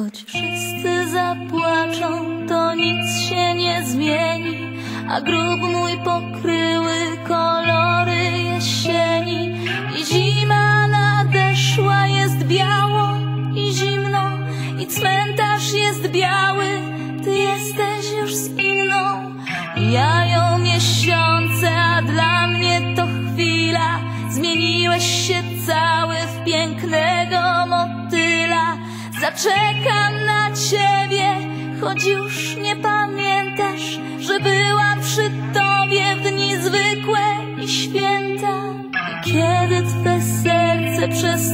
Choć wszyscy zapłaczą, to nic się nie zmieni, a grób mój pokryły kolory jesieni. I zima nadeszła, jest biało i zimno, i cmentarz jest biały, ty jesteś już z inną. Jają miesiące, a dla mnie to chwila, zmieniłeś się cały w motyla. Zaczekam na ciebie, choć już nie pamiętasz, że byłam przy tobie w dni zwykłe i święta. Kiedy twe serce przestanie